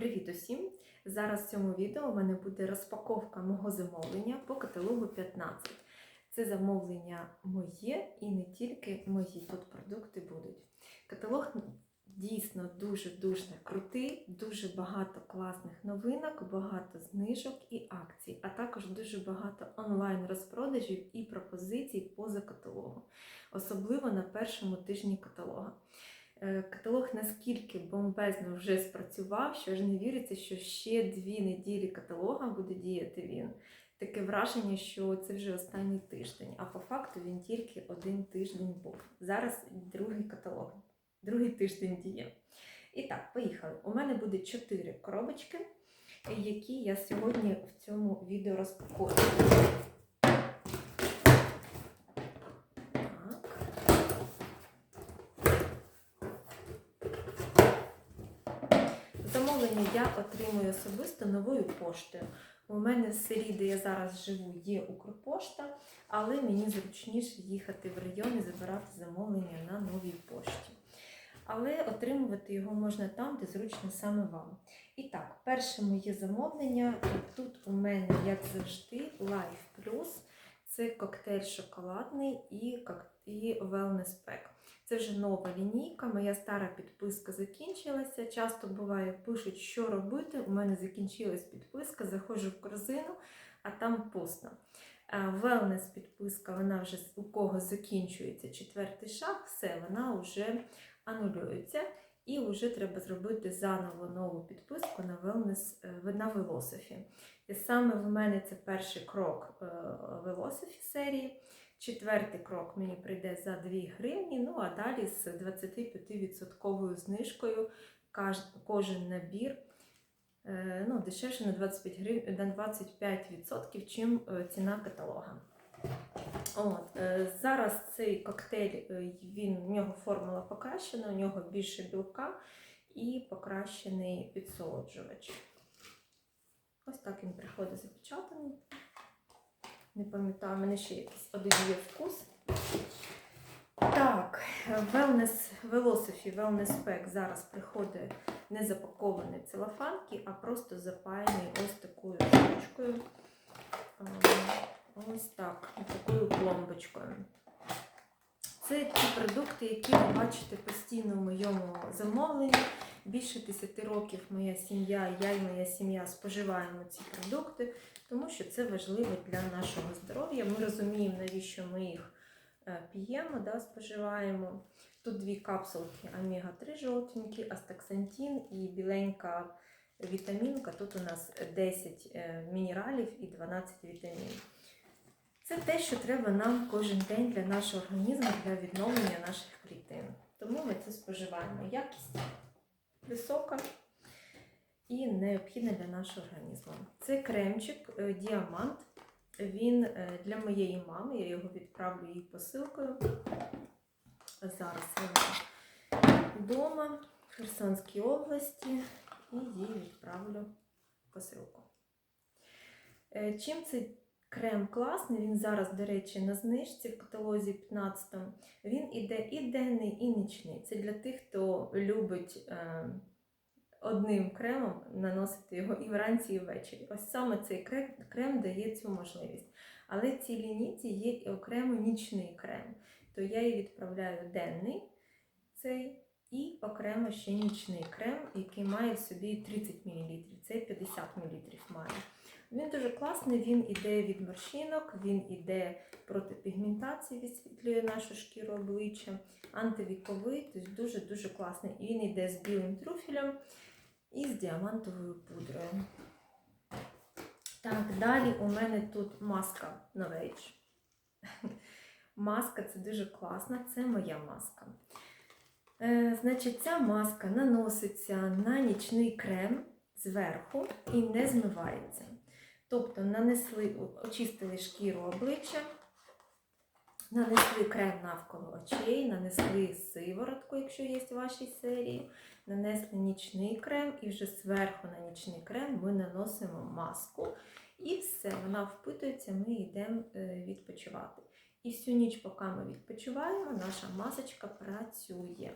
Привіт усім! Зараз в цьому відео у мене буде розпаковка мого замовлення по каталогу 15. Це замовлення моє і не тільки мої тут продукти будуть. Каталог дійсно дуже-дуже крутий, дуже багато класних новинок, багато знижок і акцій, а також дуже багато онлайн розпродажів і пропозицій поза каталогом, особливо на першому тижні каталога. Е, Каталог наскільки бомбезно вже спрацював, що ж не віриться, що ще дві неділі каталога буде діяти він. Таке враження, що це вже останній тиждень, а по факту він тільки один тиждень був. Зараз другий каталог, другий тиждень діє. І так, поїхали. У мене буде чотири коробочки, які я сьогодні в цьому відео розпакую. Так. Замовлення я отримую особисто новою поштою. У мене в селі, де я зараз живу, є Укрпошта, але мені зручніше їхати в район і забирати замовлення на новій пошті. Але отримувати його можна там, де зручно саме вам. І так, перше моє замовлення. Тут у мене, як завжди, Life Plus. Це коктейль шоколадний і, і Wellness Pack. Це вже нова лінійка, моя стара підписка закінчилася. Часто буває, пишуть, що робити. У мене закінчилась підписка, заходжу в корзину, а там пусто. Велнес підписка, вона вже у кого закінчується четвертий шаг, все, вона вже анулюється. І вже треба зробити заново нову підписку на Wellness, е, на Велософі. І саме в мене це перший крок е, Велософі серії. Четвертий крок мені прийде за 2 гривні, ну а далі з 25% знижкою кожен набір е, ну, дешевше на 25 грив... на 25%, чим е, ціна каталога. От, е, зараз цей коктейль, він, в нього формула покращена, у нього більше білка і покращений підсолоджувач. Ось так він приходить запечатаний. Не пам'ятаю, у мене ще якийсь один є вкус. Так, Wellness Velocity Wellness Pack зараз приходить не запакований в целофанки, а просто запаяний ось такою штучкою. Е, Ось так, такою пломбочкою. Це ті продукти, які ви бачите постійно в моєму замовленні. Більше 10 років моя сім'я, я і моя сім'я споживаємо ці продукти, тому що це важливо для нашого здоров'я. Ми розуміємо, навіщо ми їх е, п'ємо, да, споживаємо. Тут дві капсулки омега-3 жовтенькі, астаксантин і біленька вітамінка. Тут у нас 10 е, мінералів і 12 вітамінів. Це те, що треба нам кожен день для нашого організму, для відновлення наших клітин. Тому ми це споживаємо. Якість висока і необхідна для нашого організму. Це кремчик е, діамант. Він е, для моєї мами, я його відправлю їй посилкою. Зараз вона вдома в Херсонській області і їй відправлю посилку. Е, Чим цей крем класний, він зараз, до речі, на знижці в каталозі 15 Він іде і денний, і нічний. Це для тих, хто любить е, одним кремом наносити його і вранці, і ввечері. Ось саме цей крем, крем дає цю можливість. Але в цій лінійці є і окремо нічний крем. То я її відправляю денний цей і окремо ще нічний крем, який має в собі 30 мл. Цей 50 мл має. Він дуже класний, він іде від морщинок, він іде проти пігментації, відсвітлює нашу шкіру обличчя, антивіковий, тобто дуже-дуже класний. І він іде з білим трюфелем і з діамантовою пудрою. Так, далі у мене тут маска Novage. Маска це дуже класна, це моя маска. Е, значить, ця маска наноситься на нічний крем зверху і не змивається. Тобто нанесли, очистили шкіру обличчя, нанесли крем навколо очей, нанесли сиворотку, якщо є в вашій серії, нанесли нічний крем і вже зверху на нічний крем ми наносимо маску. І все, вона впитується, ми йдемо е, відпочивати. І всю ніч, поки ми відпочиваємо, наша масочка працює.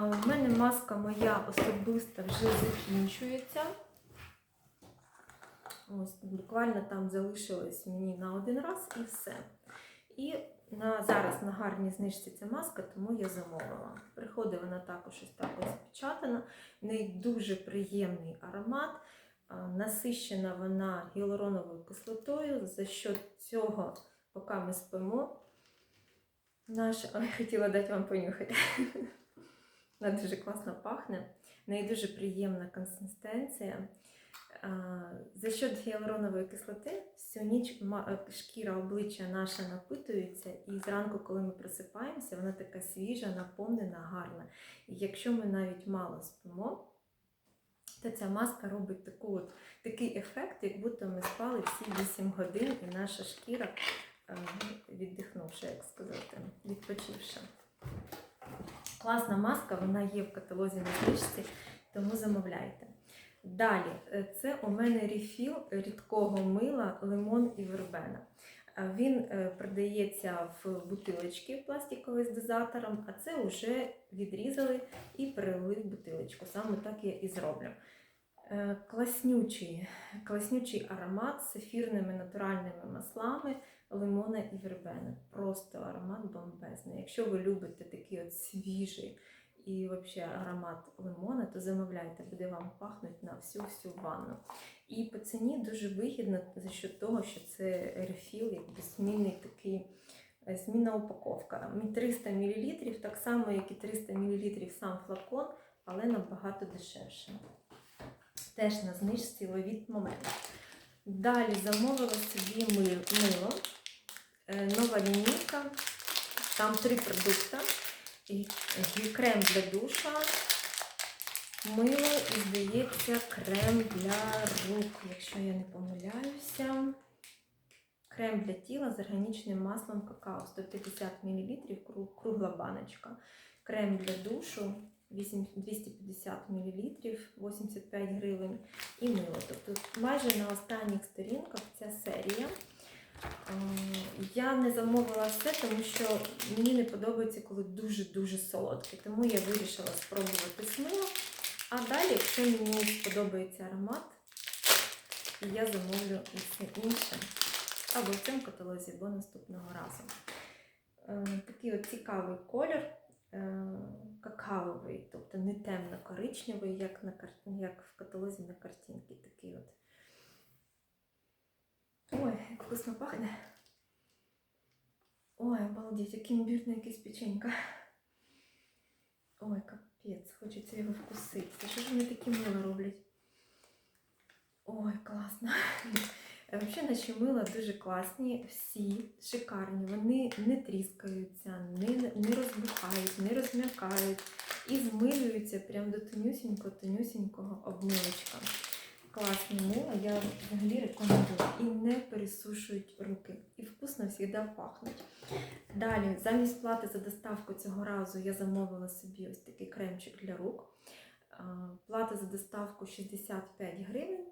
В мене маска моя особиста вже закінчується. Ось буквально там залишилось мені на один раз і все. І на, зараз на гарній знижці ця маска, тому я замовила. Приходить вона також ось так ось запечатана. В неї дуже приємний аромат. Насищена вона гіалуроновою кислотою. За що цього, поки ми спимо, наша. Ой, хотіла дати вам понюхати. Вона дуже класно пахне. В неї дуже приємна консистенція. За счет гіалуронової кислоти всю ніч е, шкіра обличчя наша напитується, і зранку, коли ми просипаємося, вона така свіжа, наповнена, гарна. І якщо ми навіть мало спимо, то ця маска робить таку от, такий ефект, як будто ми спали всі 8 годин, і наша шкіра е, віддихнувши, як сказати, відпочивши. Класна маска, вона є в каталозі на знижці, тому замовляйте. Далі, е, це у мене рефіл рідкого мила лимон і вербена. Він е, продається в бутилочці пластикові з дозатором, а це вже відрізали і перелили в бутилочку. Саме так я і зроблю. Е, Класнючий, класнючий аромат з ефірними натуральними маслами лимона і вербени. Просто аромат бомбезний. Якщо ви любите такий от свіжий і взагалі аромат лимона, то замовляйте, буде вам пахнути на всю-всю ванну. І по ціні дуже вигідно за що того, що це рефіл, якби змінний такий. е, Змінна упаковка. 300 мл, так само, як і 300 мл сам флакон, але набагато дешевше. Теж на знижці ловіть момент. Далі замовила собі мило. Е, Нова лінійка. Там три продукти. Крем для душа, мило і, здається, крем для рук, якщо я не помиляюся. Крем для тіла з органічним маслом какао 150 мл, кругла баночка. Крем для душу 250 мл, 85 гривень і мило. Тобто майже на останніх сторінках ця серія. Е, Я не замовила все, тому що мені не подобається, коли дуже-дуже солодке. Тому я вирішила спробувати смило. А далі, якщо мені сподобається аромат, я замовлю і все інше. Або в цьому каталозі, або наступного разу. Е, Такий от цікавий колір, е, какаовий, тобто не темно-коричневий, як, на, як в каталозі на картинці. Такий от. Вкусно пахне. Ой, обалдеть, яке імбірне якесь печенька. Ой, капець, хочеться його вкусити. Що ж вони такі мило роблять? Ой, класно. Взагалі наші мила дуже класні, всі шикарні. Вони не тріскаються, не, не розбухають, не розм'якають і змилюються прямо до тонюсінького-тонюсінького обмилочка. Класні мила, я взагалі рекомендую. І не пересушують руки. І вкусно завжди пахнуть. Далі, замість плати за доставку цього разу я замовила собі ось такий кремчик для рук. Плата за доставку 65 гривень,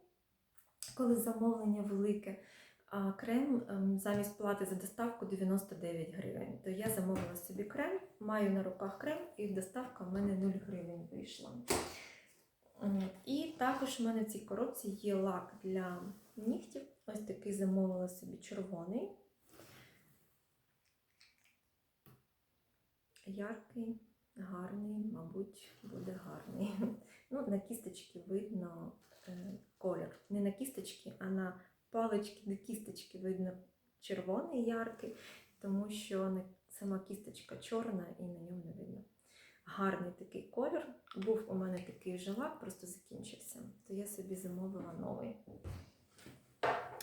коли замовлення велике. А крем ем, замість плати за доставку 99 гривень. То я замовила собі крем, маю на руках крем, і доставка в мене 0 гривень вийшла. М, І також в мене в цій коробці є лак для нігтів. Ось такий замовила собі червоний. Яркий, гарний, мабуть, буде гарний. Ну, на кісточці видно е, колір. Не на кісточці, а на палички до кісточки видно червоний яркий, тому що сама кісточка чорна і на ньому не видно. Гарний такий колір. Був у мене такий лак, просто закінчився. То я собі замовила новий.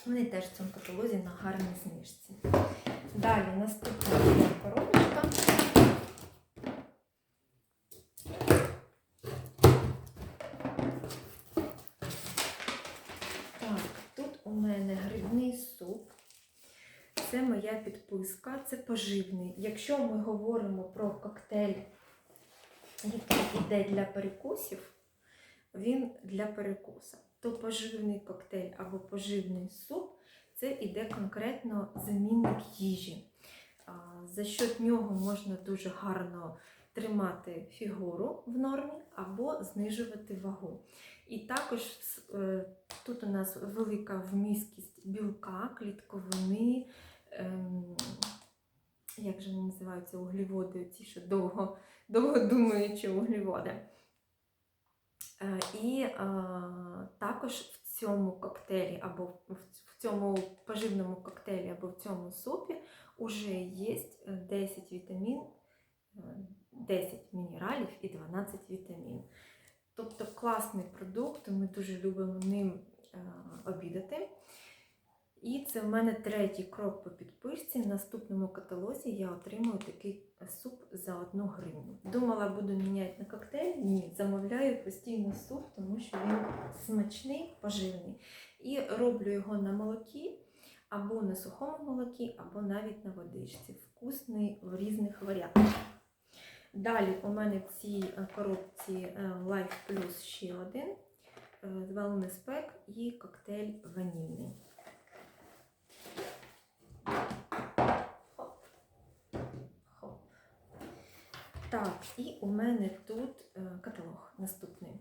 Вони теж в цьому каталозі на гарній знижці. Далі наступна коробочка. Так, тут у мене грибний суп. Це моя підписка, це поживний. Якщо ми говоримо про коктейль, який йде для перекусів, він для перекуса. То поживний коктейль або поживний суп це іде конкретно замінник їжі. За счет нього можна дуже гарно тримати фігуру в нормі або знижувати вагу. І також е, тут у нас велика вмісткість білка, клітковини, ем, як же вони називаються углеводи, ці що довго, довго думаючі углеводи. Е, І е, також в цьому коктейлі, або в- цьому поживному коктейлі, або в цьому супі вже є 10 вітамін, е, 10 мінералів і 12 вітамін. Тобто класний продукт, ми дуже любимо ним е, обідати. І це в мене третій крок по підписці. В наступному каталозі я отримую такий суп за 1 гривню. Думала, буду міняти на коктейль. Ні, замовляю постійно суп, тому що він смачний, поживний. І роблю його на молокі, або на сухому молокі, або навіть на водичці. Вкусний в різних варіантах. Далі у мене в цій е, коробці е, Life Plus ще один е, Wellness Pack і коктейль ванільний. Так, і у мене тут е, каталог наступний.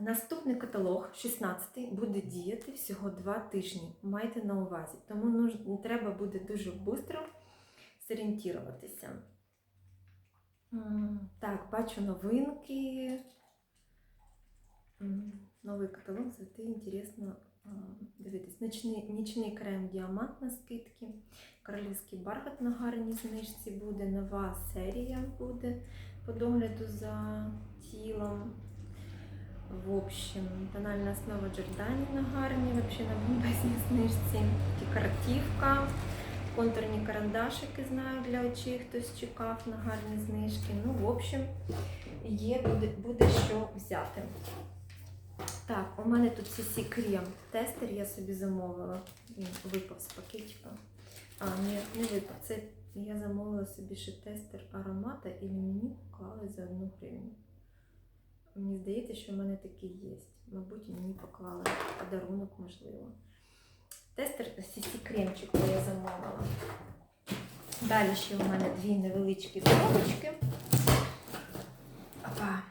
Наступний каталог, 16-й, буде діяти всього 2 тижні. Майте на увазі. Тому треба буде дуже швидко зорієнтуватися. Так, бачу новинки. Новий каталог, завжди інтересно дивитись. Нічний, нічний крем діамант на скидки. Королівський бархат на гарній знижці буде. Нова серія буде по догляду за тілом. В общем, тональна основа Джордані на гарній, вообще на бомбезній знижці. Декоративка. Контурні карандашики знаю для очей, хтось чекав на гарні знижки. Ну, в общем, є, буде, буде що взяти. Так, у мене тут CC крем тестер я собі замовила. Він випав з пакетика. А, ні, не випав. Це я замовила собі ще тестер аромата і мені поклали за одну гривню. Мені здається, що в мене такий є. Мабуть, мені поклали подарунок, можливо. Тестер CC кремчик я замовила. Далі ще у мене дві невеличкі коробочки. Опа.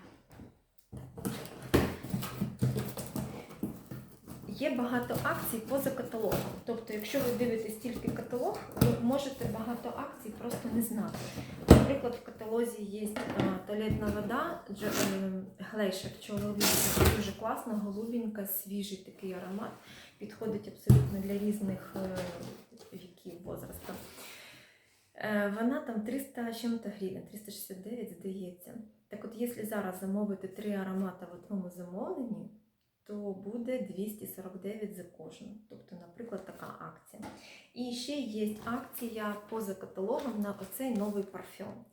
Є багато акцій поза каталогом. Тобто, якщо ви дивитесь тільки каталог, ви можете багато акцій просто не знати. Наприклад, в каталозі є туалетна вода, глейшер чоловіча, дуже класна, голубенька, свіжий такий аромат. Підходить абсолютно для різних е, віків возрасту. Е, Вона там 300 чим-то гривень, 369, здається. Так от, якщо зараз замовити три аромати в одному замовленні, то буде 249 за кожну. Тобто, наприклад, така акція. І ще є акція поза каталогом на оцей новий парфюм.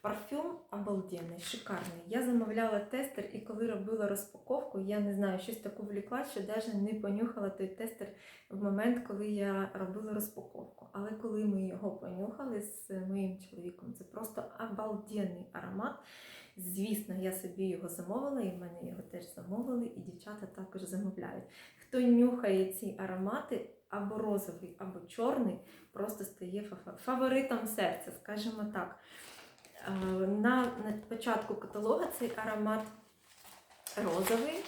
Парфюм обалденний, шикарний. Я замовляла тестер, і коли робила розпаковку, я не знаю, щось таку влікла, що навіть не понюхала той тестер в момент, коли я робила розпаковку. Але коли ми його понюхали з моїм чоловіком, це просто обалденний аромат. Звісно, я собі його замовила, і в мене його теж замовили, і дівчата також замовляють. Хто нюхає ці аромати, або розовий, або чорний, просто стає фаворитом серця, скажімо так. Е, На, початку каталога цей аромат розовий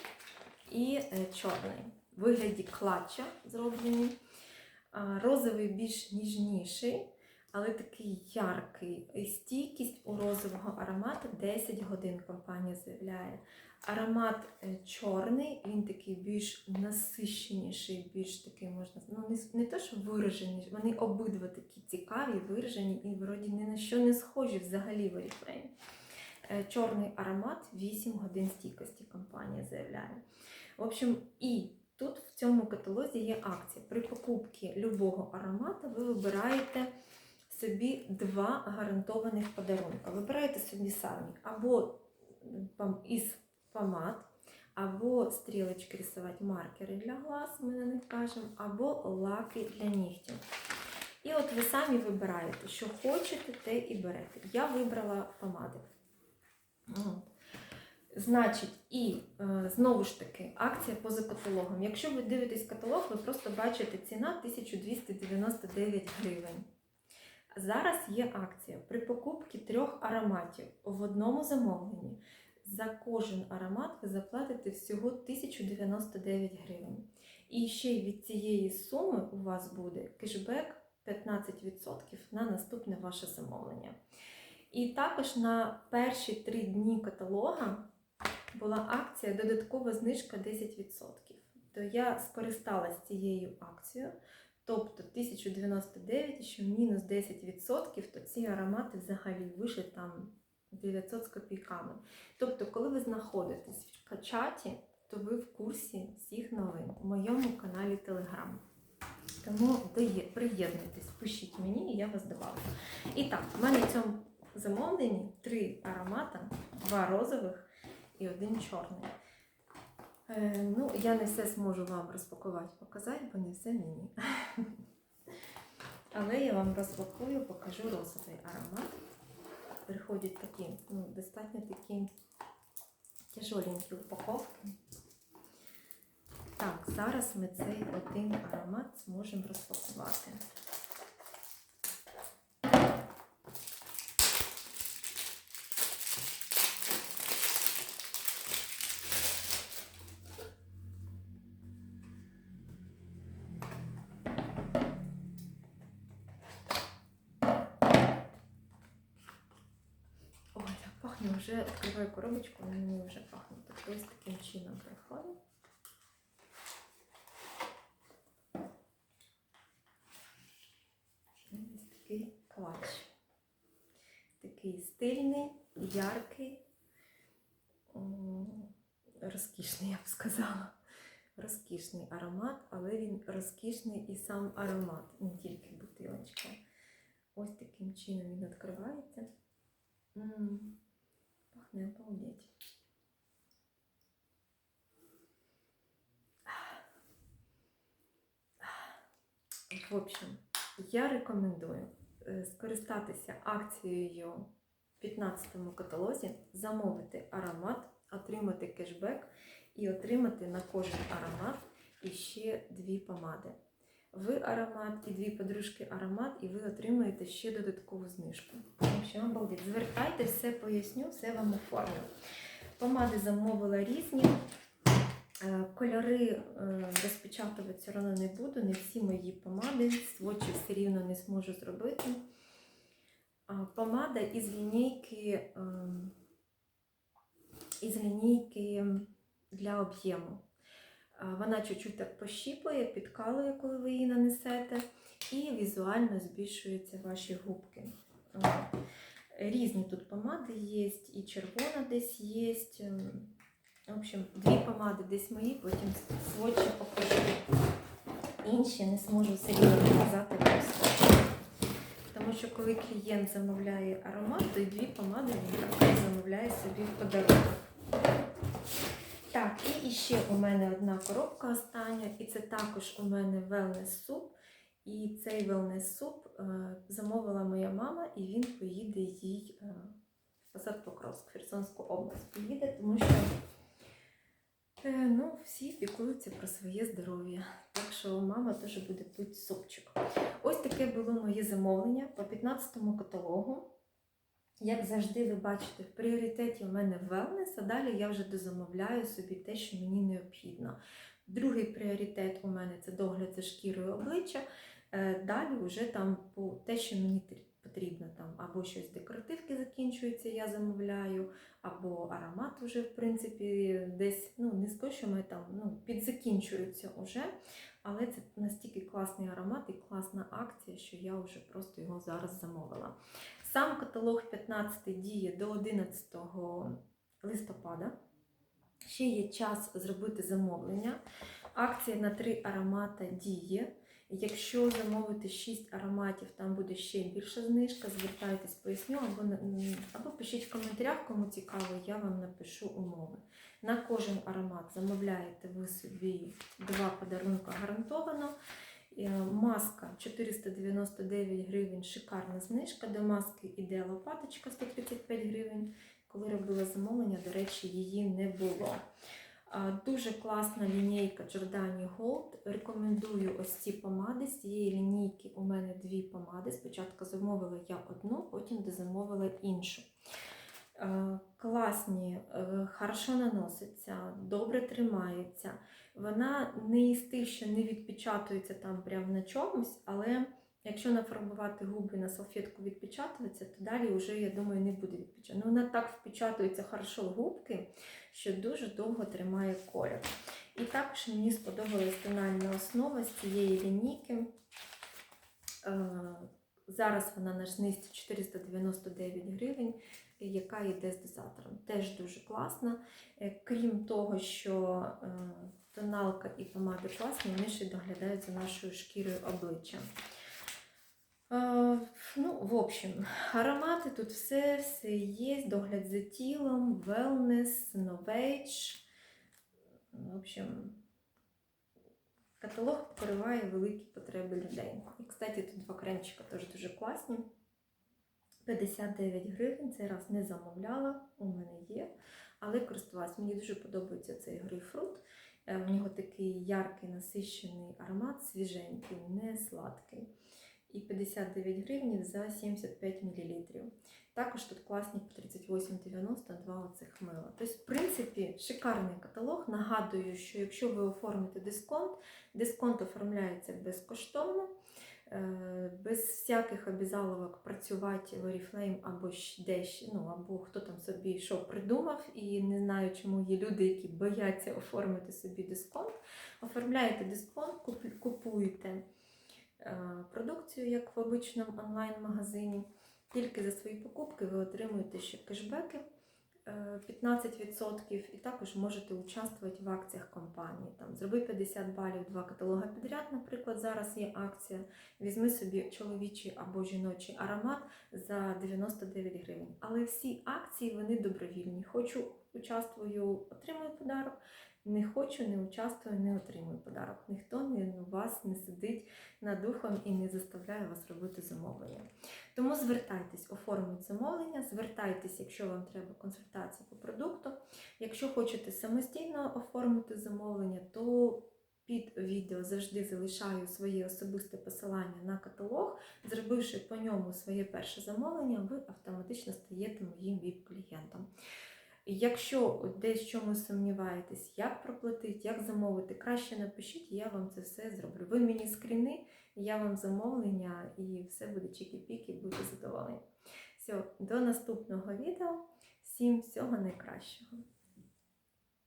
і е, чорний. В вигляді клатча зроблені. Розовий більш ніжніший, але такий яркий. Стійкість у розового аромату 10 годин компанія заявляє. Аромат е, чорний, він такий більш насищеніший, більш такий можна ну не, не те, що виражений, вони обидва такі цікаві, виражені і вроді ні на що не схожі взагалі в Oriflame. Е, Чорний аромат 8 годин стійкості компанія заявляє. В общем, і тут в цьому каталозі є акція. При покупці любого аромату ви вибираєте собі два гарантованих подарунка. Вибираєте собі самі або із помад, або стрілочки рисувати маркери для глаз, ми на них кажемо, або лаки для нігтів. І от ви самі вибираєте, що хочете, те і берете. Я вибрала помади. Значить, і е, знову ж таки, акція поза каталогом. Якщо ви дивитесь каталог, ви просто бачите ціна 1299 гривень. Зараз є акція при покупці трьох ароматів в одному замовленні. За кожен аромат ви заплатите всього 1099 гривень. І ще й від цієї суми у вас буде кешбек 15% на наступне ваше замовлення. І також на перші три дні каталога була акція додаткова знижка 10%. То я скористалась цією акцією, тобто 1099 і ще мінус 10%, то ці аромати взагалі вийшли там 900 з копійками. Тобто, коли ви знаходитесь в чаті, то ви в курсі всіх новин у моєму каналі Telegram. Тому приєднуйтесь, пишіть мені, і я вас добавлю. І так, в мене в цьому замовленні три аромата, два розових і один чорний. Е, ну, я не все зможу вам розпакувати, показати, бо не все мені. Але я вам розпакую, покажу розовий аромат. Приходять такі, ну, достатньо такі тяжоленькі упаковки. Так, зараз ми цей один аромат зможемо розпакувати. Пахне вже відкриваю коробочку, але мені вже пахне. Тобто ось таким чином приходить. Ось такий клач. Такий стильний, яркий, розкішний, я б сказала. Розкішний аромат, але він розкішний і сам аромат, не тільки бутилочка. Ось таким чином він відкривається. М, Пахне обалдеть. В общем, я рекомендую е, скористатися акцією в 15-му каталозі, замовити аромат, отримати кешбек і отримати на кожен аромат іще дві помади. Ви аромат і дві подружки аромат, і ви отримаєте ще додаткову знижку. Общем, обалдеть. Звертайте, все поясню, все вам оформлю. Помади замовила різні. Е, Кольори е, розпечатувати все одно не буду, не всі мої помади, свочі все рівно не зможу зробити. Помада із лінійки, ем, із лінійки для об'єму. А, Вона чуть-чуть так пощіпує, підкалує, коли ви її нанесете, і візуально збільшуються ваші губки. Різні тут помади є, і червона десь є. ем, В общем, дві помади десь мої, потім сводчі покажу. Інші не зможу все рівно показати просто. Тому що коли клієнт замовляє аромат, то й дві помади він замовляє собі в подарунок. І ще у мене одна коробка остання, і це також у мене wellness суп. І цей wellness суп е, замовила моя мама, і він поїде їй е, в Посад Покровськ, Херсонську область. Поїде, тому що е, ну, всі піклуються про своє здоров'я. Так що мама теж буде пити супчик. Ось таке було моє замовлення по 15-му каталогу. Як завжди, ви бачите, в пріоритеті у мене wellness, а далі я вже дозамовляю собі те, що мені необхідно. Другий пріоритет у мене це догляд за шкірою обличчя. Е, Далі вже там по те, що мені потрібно, там або щось декоративки закінчується, я замовляю, або аромат вже, в принципі, десь, ну не скажу, що ми там ну, підзакінчуються вже. Але це настільки класний аромат і класна акція, що я вже просто його зараз замовила. Сам каталог 15 діє до 11 листопада. Ще є час зробити замовлення. Акція на три аромата діє. Якщо замовити 6 ароматів, там буде ще більша знижка. Звертайтесь, поясню, або, або пишіть в коментарях, кому цікаво, я вам напишу умови. На кожен аромат замовляєте ви собі два подарунка гарантовано. Е, Маска 499 гривень, шикарна знижка. До маски іде лопаточка 135 гривень. Коли робила замовлення, до речі, її не було. Дуже класна лінійка Giordani Gold. Рекомендую ось ці помади. З цієї лінійки у мене дві помади. Спочатку замовила я одну, потім дозамовила іншу. Е, Класні, е, хорошо наноситься, добре тримається. Вона не із тих, що не відпечатується там прямо на чомусь, але якщо нафарбувати губи на салфетку відпечатується, то далі вже, я думаю, не буде відпечатувати. Ну, вона так впечатується хорошо в губки, що дуже довго тримає колір. І також мені сподобалась тональна основа з цієї лінійки. Е, Зараз вона на знизці 499 гривень, яка йде з дозатором. Теж дуже класна. Е, Крім того, що е, тоналка і помади класні, вони ще доглядають за нашою шкірою обличчя. Е, Ну, в общем, аромати тут все, все є. Догляд за тілом, wellness, novage. В общем, каталог покриває великі потреби людей. І, кстати, тут два кремчика теж дуже класні. 59 гривень, цей раз не замовляла, у мене є, але користувалась. Мені дуже подобається цей грейпфрут. Е, У нього такий яркий насищений аромат, свіженький, не сладкий. І 59 гривень за 75 мл. Також тут класні по 38,90 два оцих мила. Тобто, в принципі, шикарний каталог. Нагадую, що якщо ви оформите дисконт, дисконт оформляється безкоштовно, е, без всяких обізаловок працювати в Oriflame або десь, ну або хто там собі що придумав, і не знаю, чому є люди, які бояться оформити собі дисконт. Оформляєте дисконт, купуєте продукцію, як в обичному онлайн-магазині. Тільки за свої покупки ви отримуєте ще кешбеки е, 15% і також можете участвувати в акціях компанії. Там зроби 50 балів, два каталога підряд. Наприклад, зараз є акція. Візьми собі чоловічий або жіночий аромат за 99 гривень. Але всі акції вони добровільні. Хочу участвую, отримую подарок. Не хочу, не участвую, не отримую подарок. Ніхто не вас не сидить над духом і не заставляє вас робити замовлення. Тому звертайтесь, оформіть замовлення, звертайтесь, якщо вам треба консультація по продукту. Якщо хочете самостійно оформити замовлення, то під відео завжди залишаю своє особисте посилання на каталог. Зробивши по ньому своє перше замовлення, ви автоматично стаєте моїм VIP-клієнтом. Якщо десь чомусь сумніваєтесь, як проплатити, як замовити, краще напишіть, я вам це все зроблю. Ви мені скріни, я вам замовлення, і все буде чікі-піки, буду задоволені. Все, до наступного відео. Всім всього найкращого!